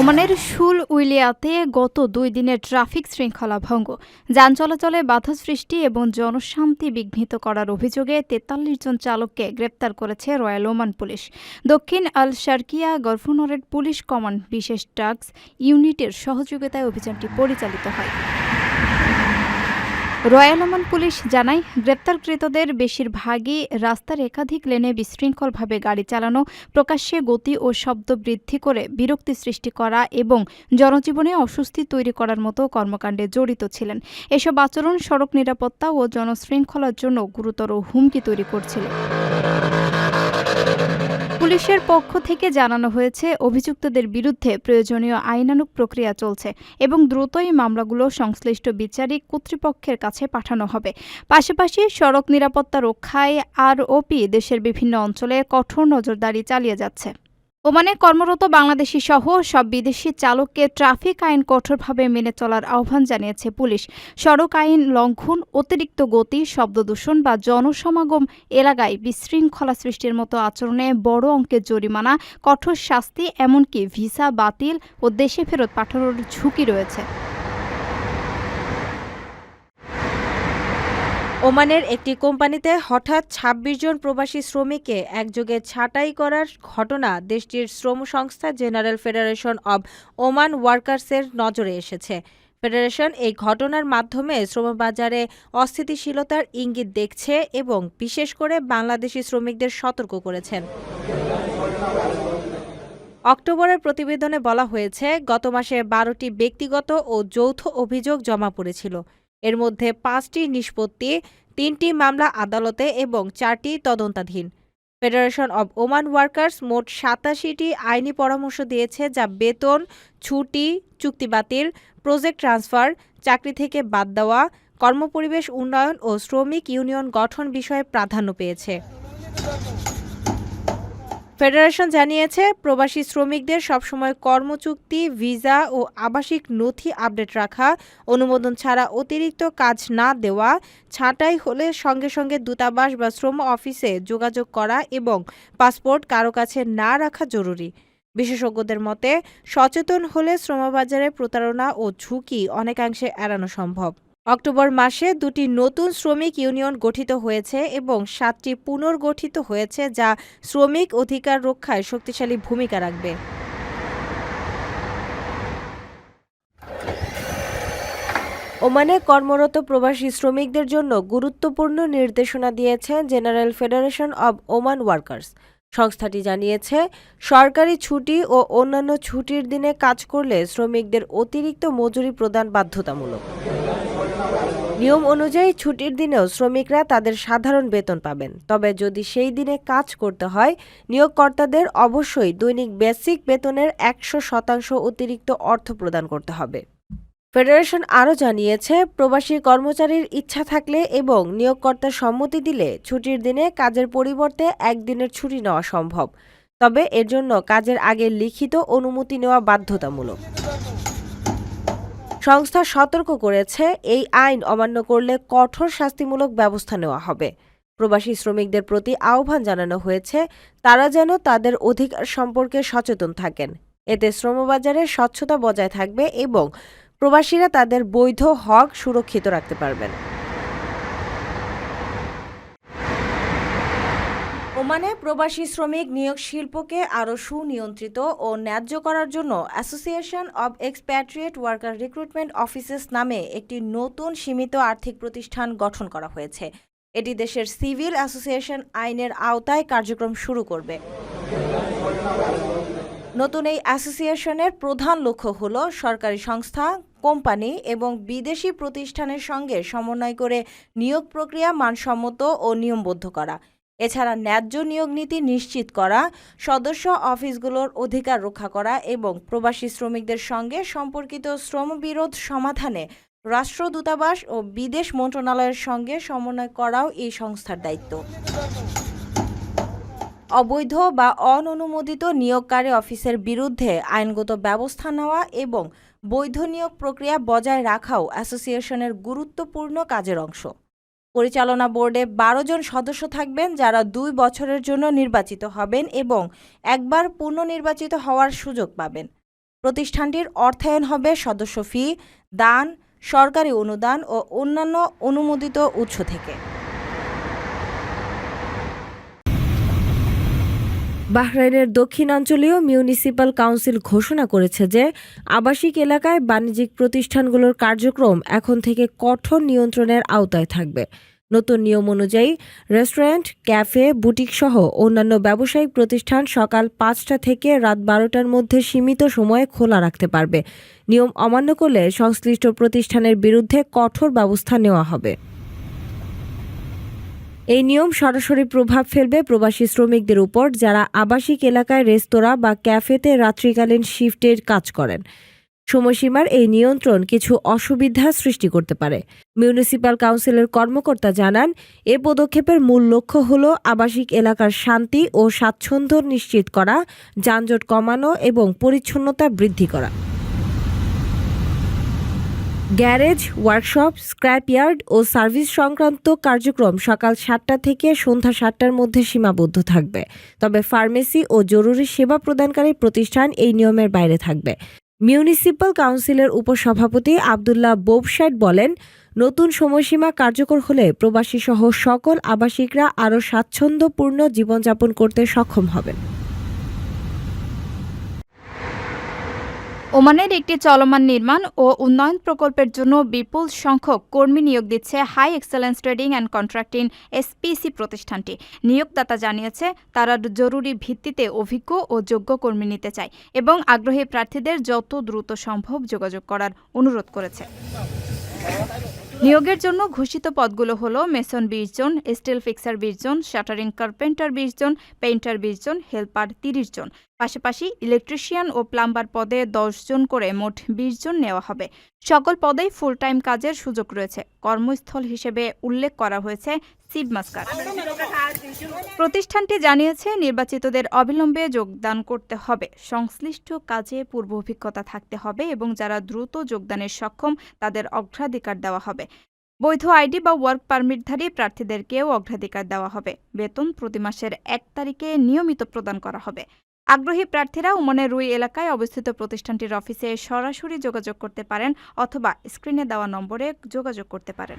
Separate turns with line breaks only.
ওমানের শুল উইলিয়াতে গত দুই দিনের ট্রাফিক শৃঙ্খলা ভঙ্গ। যান চলাচলে বাধা সৃষ্টি এবং জনশান্তি বিঘ্নিত করার অভিযোগে তেতাল্লিশ জন চালককে গ্রেপ্তার করেছে রয়্যাল ওমান পুলিশ। দক্ষিণ Al Sharqiyah governorate police command বিশেষ টাস্ক ইউনিটের সহযোগিতায় অভিযানটি পরিচালিত হয়। রয়্যাল ওমান পুলিশ জানায়, গ্রেপ্তারকৃতদের বেশিরভাগই রাস্তার একাধিক লেনে বিশৃঙ্খলভাবে গাড়ি চালানো, প্রকাশ্যে গতি ও শব্দ বৃদ্ধি করে বিরক্তি সৃষ্টি করা এবং জনজীবনে অস্বস্তি তৈরি করার মতো কর্মকাণ্ডে জড়িত ছিলেন। এসব আচরণ সড়ক নিরাপত্তা ও জনশৃঙ্খলার জন্য গুরুতর হুমকি তৈরি করছিল। পুলিশের পক্ষ থেকে জানানো হয়েছে, অভিযুক্তদের বিরুদ্ধে প্রয়োজনীয় আইনানুক প্রক্রিয়া চলছে এবং দ্রুতই মামলাগুলো সংশ্লিষ্ট বিচারিক কর্তৃপক্ষের কাছে পাঠানো হবে। পাশাপাশি সড়ক নিরাপত্তা রক্ষায় আরওপি দেশের বিভিন্ন অঞ্চলে কঠোর নজরদারি চালিয়ে যাচ্ছে। ওমানে কর্মরত বাংলাদেশি সহ সব বিদেশি চালককে ট্রাফিক আইন কঠোরভাবে মেনে চলার আহ্বান জানিয়েছে পুলিশ। সড়ক আইন লঙ্ঘন, অতিরিক্ত গতি, শব্দদূষণ বা জনসমাগম এলাকায় বিশৃঙ্খলা সৃষ্টির মতো আচরণে বড় অঙ্কের জরিমানা, কঠোর শাস্তি, এমনকি ভিসা বাতিল ও দেশে ফেরত পাঠানোর ঝুঁকি রয়েছে।
ওমানের একটি কোম্পানিতে হঠাৎ ২৬ জন প্রবাসী শ্রমিককে একযোগে ছাঁটাই করার ঘটনা দেশটির শ্রম সংস্থা জেনারেল ফেডারেশন অব ওমান ওয়ার্কার্সের নজরে এসেছে। ফেডারেশন এই ঘটনার মাধ্যমে শ্রমবাজারে অস্থিতিশীলতার ইঙ্গিত দেখছে এবং বিশেষ করে বাংলাদেশি শ্রমিকদের সতর্ক করেছেন। অক্টোবরের প্রতিবেদনে বলা হয়েছে, গত মাসে বারোটি ব্যক্তিগত ও যৌথ অভিযোগ জমা পড়েছিল। এর মধ্যে পাঁচটি নিষ্পত্তি, তিনটি মামলা আদালতে এবং চারটি তদন্তাধীন। ফেডারেশন অব ওমান ওয়ার্কার্স মোট সাতাশিটি আইনি পরামর্শ দিয়েছে যা বেতন, ছুটি, চুক্তি বাতিল প্রজেক্ট ট্রান্সফার চাকরি থেকে বাদ দেওয়া, কর্মপরিবেশ উন্নয়ন ও শ্রমিক ইউনিয়ন গঠন বিষয়ে প্রাধান্য পেয়েছে। ফেডারেশন জানিয়েছে, প্রবাসী শ্রমিকদের সবসময় কর্মচুক্তি, ভিসা ও আবাসিক নথি আপডেট রাখা, অনুমোদন ছাড়া অতিরিক্ত কাজ না দেওয়া, ছাঁটাই হলে সঙ্গে সঙ্গে দূতাবাস বা শ্রম অফিসে যোগাযোগ করা এবং পাসপোর্ট কারও কাছে না রাখা জরুরি। বিশেষজ্ঞদের মতে, সচেতন হলে শ্রমবাজারে প্রতারণা ও ঝুঁকি অনেকাংশে এড়ানো সম্ভব। অক্টোবর মাসে দুটি নতুন শ্রমিক ইউনিয়ন গঠিত হয়েছে এবং সাতটি পুনর্গঠিত হয়েছে যা শ্রমিক অধিকার রক্ষায় শক্তিশালী ভূমিকা রাখবে। ওমানে কর্মরত প্রবাসী শ্রমিকদের জন্য গুরুত্বপূর্ণ নির্দেশনা দিয়েছে general federation of Oman workers. সংস্থাটি জানিয়েছে, সরকারি ছুটি ও অন্যান্য ছুটির দিনে কাজ করলে শ্রমিকদের অতিরিক্ত মজুরি প্রদান বাধ্যতামূলক। নিয়ম অনুযায়ী ছুটির দিনেও শ্রমিকরা তাদের সাধারণ বেতন পাবেন। তবে যদি সেই দিনে কাজ করতে হয়, নিয়োগকর্তাদের অবশ্যই দৈনিক বেসিক বেতনের একশো শতাংশ অতিরিক্ত অর্থ প্রদান করতে হবে। ফেডারেশন আরও জানিয়েছে, প্রবাসী কর্মচারীর ইচ্ছা থাকলে এবং নিয়োগকর্তার সম্মতি দিলে ছুটির দিনে কাজের পরিবর্তে একদিনের ছুটি নেওয়া সম্ভব। তবে এর জন্য কাজের আগে লিখিত অনুমতি নেওয়া বাধ্যতামূলক। সংস্থা সতর্ক করেছে, এই আইন অমান্য করলে কঠোর শাস্তিমূলক ব্যবস্থা নেওয়া হবে। প্রবাসী শ্রমিকদের প্রতি আহ্বান জানানো হয়েছে, তারা যেন তাদের অধিকার সম্পর্কে সচেতন থাকেন। এতে শ্রমবাজারে স্বচ্ছতা বজায় থাকবে এবং প্রবাসীরা তাদের বৈধ হক সুরক্ষিত রাখতে পারবেন। ওমানে প্রবাসী শ্রমিক নিয়োগ শিল্পকে আরও সুনিয়ন্ত্রিত ও ন্যায্য করার জন্য association of expatriate worker recruitment offices নামে একটি নতুন সীমিত আর্থিক প্রতিষ্ঠান গঠন করা হয়েছে। এটি দেশের সিভিল অ্যাসোসিয়েশন আইনের আওতায় কার্যক্রম শুরু করবে। নতুন এই অ্যাসোসিয়েশনের প্রধান লক্ষ্য হল সরকারি সংস্থা কোম্পানি এবং বিদেশি প্রতিষ্ঠানের সঙ্গে সমন্বয় করে নিয়োগ প্রক্রিয়া মানসম্মত ও নিয়মবদ্ধ করা। এছাড়া ন্যায্য নিয়োগ নীতি নিশ্চিত করা, সদস্য অফিসগুলোর অধিকার রক্ষা করা এবং প্রবাসী শ্রমিকদের সঙ্গে সম্পর্কিত শ্রমবিরোধ সমাধানে রাষ্ট্র দূতাবাস ও বিদেশ মন্ত্রণালয়ের সঙ্গে সমন্বয় করাও এই সংস্থার দায়িত্ব। অবৈধ বা অননুমোদিত নিয়োগকারী অফিসের বিরুদ্ধে আইনগত ব্যবস্থা নেওয়া এবং বৈধ নিয়োগ প্রক্রিয়া বজায় রাখাও অ্যাসোসিয়েশনের গুরুত্বপূর্ণ কাজের অংশ। পরিচালনা বোর্ডে বারো জন সদস্য থাকবেন যারা দুই বছরের জন্য নির্বাচিত হবেন এবং একবার পুনর্নির্বাচিত হওয়ার সুযোগ পাবেন।
প্রতিষ্ঠানটির অর্থায়ন হবে সদস্য ফি, দান, সরকারি অনুদান ও অন্যান্য অনুমোদিত উৎস থেকে।
বাহরাইনের দক্ষিণাঞ্চলীয় মিউনিসিপাল কাউন্সিল ঘোষণা করেছে যে আবাসিক এলাকায় বাণিজ্যিক প্রতিষ্ঠানগুলোর কার্যক্রম এখন থেকে কঠোর নিয়ন্ত্রণের আওতায় থাকবে। নতুন নিয়ম অনুযায়ী রেস্টুরেন্ট, ক্যাফে, বুটিক সহ অন্যান্য ব্যবসায়িক প্রতিষ্ঠান সকাল পাঁচটা থেকে রাত বারোটার মধ্যে সীমিত সময়ে খোলা রাখতে পারবে। নিয়ম অমান্য করলে সংশ্লিষ্ট প্রতিষ্ঠানের বিরুদ্ধে কঠোর ব্যবস্থা নেওয়া হবে। এই নিয়ম সরাসরি প্রভাব ফেলবে প্রবাসী শ্রমিকদের উপর যারা আবাসিক এলাকায় রেস্তোরাঁ বা ক্যাফেতে রাত্রিকালীন শিফটের কাজ করেন। সময়সীমার এই নিয়ন্ত্রণ কিছু অসুবিধা সৃষ্টি করতে পারে। মিউনিসিপাল কাউন্সিলের কর্মকর্তা জানান, এ পদক্ষেপের মূল লক্ষ্য হল আবাসিক এলাকার শান্তি ও স্বাচ্ছন্দ্য নিশ্চিত করা, যানজট কমানো এবং পরিচ্ছন্নতা বৃদ্ধি করা। গ্যারেজ, ওয়ার্কশপ, স্ক্র্যাপইয়ার্ড ও সার্ভিস সংক্রান্ত কার্যক্রম সকাল সাতটা থেকে সন্ধ্যা সাতটার মধ্যে সীমাবদ্ধ থাকবে। তবে ফার্মেসি ও জরুরি সেবা প্রদানকারী প্রতিষ্ঠান এই নিয়মের বাইরে থাকবে। মিউনিসিপাল কাউন্সিলের উপসভাপতি আবদুল্লাহ বোবসাইড বলেন, নতুন সময়সীমা কার্যকর হলে প্রবাসী সহ সকল আবাসিকরা আরও স্বাচ্ছন্দ্যপূর্ণ জীবনযাপন করতে সক্ষম হবেন।
ওমানের একটি চলমান নির্মাণ ও উন্নয়ন প্রকল্পের জন্য বিপুল সংখ্যক কর্মী নিয়োগ দিচ্ছে high excellence trading and contracting SPC প্রতিষ্ঠানটি। নিয়োগদাতা জানিয়েছে, তারা জরুরি ভিত্তিতে অভিজ্ঞ ও যোগ্য কর্মী নিতে চায় এবং আগ্রহী প্রার্থীদের যত দ্রুত সম্ভব যোগাযোগ করার অনুরোধ করেছে। নিয়োগের জন্য ঘোষিত পদগুলো হলো মেসন বিশ জন স্টিল ফিক্সার বিশ জন শাটারিং কার্পেন্টার বিশ জন পেইন্টার বিশ জন হেল্পার তিরিশ জন। পাশাপাশি ইলেকট্রিশিয়ান ও প্লাম্বার পদে দশ জন করে মোট বিশ জন নেওয়া হবে। সকল পদেই ফুল টাইম কাজের সুযোগ রয়েছে। কর্মস্থল হিসেবে উল্লেখ করা হয়েছে সিড মাস্কার। প্রতিষ্ঠানটি জানিয়েছে, নির্বাচিতদের অবিলম্বে যোগদান করতে হবে। সংশ্লিষ্ট কাজে পূর্ব অভিজ্ঞতা থাকতে হবে এবং যারা দ্রুত যোগদানের সক্ষম, তাদের অগ্রাধিকার দেওয়া হবে। বৈধ আইডি বা ওয়ার্ক পারমিটধারী প্রার্থীদেরকেও অগ্রাধিকার দেওয়া হবে। বেতন প্রতি মাসের এক তারিখে নিয়মিত প্রদান করা হবে। আগ্রহী প্রার্থীরা উমনের রুই এলাকায় অবস্থিত প্রতিষ্ঠানটির অফিসে সরাসরি যোগাযোগ করতে পারেন অথবা স্ক্রিনে দেওয়া নম্বরে যোগাযোগ করতে পারেন।